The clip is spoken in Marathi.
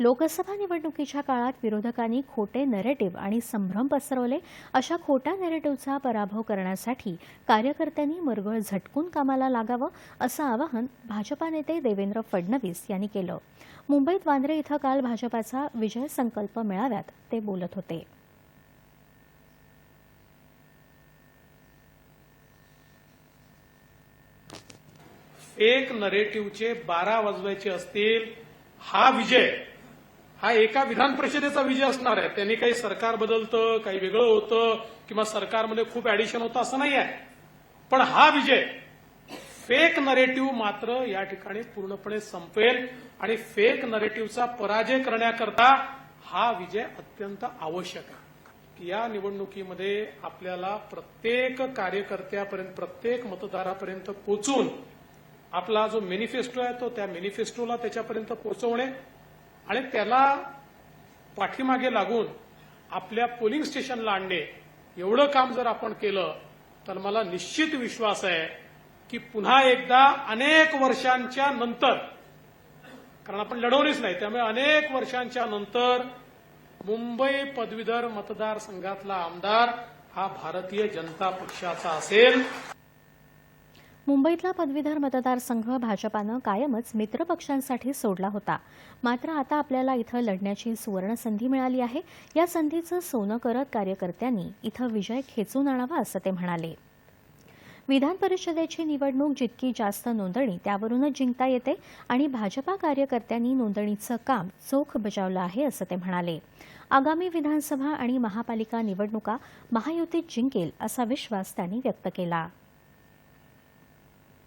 लोकसभा निवडणुकीच्या काळात विरोधकांनी खोटे नरेटिव्ह आणि संभ्रम पसरवले अशा खोट्या नरेटिव्हचा पराभव करण्यासाठी कार्यकर्त्यांनी मरगळ झटकून कामाला लागावं असं आवाहन भाजपा नेते देवेंद्र फडणवीस यांनी केलं. मुंबईत वांद्रे इथं काल भाजपाचा विजय संकल्प मेळाव्यात ते बोलत होते. एक नरेटिव्हचे बारा वाजवायचे असतील हा विजय हा एका विधान परिषदेचा विजय असणार आहे. त्यांनी काही सरकार बदलतं काही वेगळं होतं किंवा सरकारमध्ये खूप ऍडिशन होतं असं नाही आहे पण हा विजय फेक नरेटिव्ह मात्र या ठिकाणी पूर्णपणे संपेल आणि फेक नरेटिव्हचा पराजय करण्याकरता हा विजय अत्यंत आवश्यक आहे. या निवडणुकीमध्ये आपल्याला प्रत्येक कार्यकर्त्यापर्यंत प्रत्येक मतदारापर्यंत पोचून आपला जो मेनिफेस्टो आहे तो त्या मेनिफेस्टोला त्याच्यापर्यंत पोहोचवणे आणि त्याला पाठीमागे लागून आपल्या पोलिंग स्टेशनला आणणे एवढं काम जर आपण केलं तर मला निश्चित विश्वास आहे की पुन्हा एकदा अनेक वर्षांच्या नंतर कारण आपण लढवलीच नाही त्यामुळे अनेक वर्षांच्या नंतर मुंबई पदवीधर मतदारसंघातला आमदार हा भारतीय जनता पक्षाचा असेल. मुंबईतला पदवीधर मतदारसंघ भाजपानं कायमच मित्रपक्षांसाठी सोडला होता. मात्र आता आपल्याला इथं लढण्याची सुवर्ण संधी मिळाली आहे. या संधीचं सोनं करत कार्यकर्त्यांनी इथं विजय खेचून आणावा असं ते म्हणाले. विधान परिषदेची निवडणूक जितकी जास्त नोंदणी त्यावरूनच जिंकता येते आणि भाजपा कार्यकर्त्यांनी नोंदणीचं काम चोख बजावलं आहे असं ते म्हणाले. आगामी विधानसभा आणि महापालिका निवडणुका महायुतीत जिंकेल असा विश्वास त्यांनी व्यक्त केला.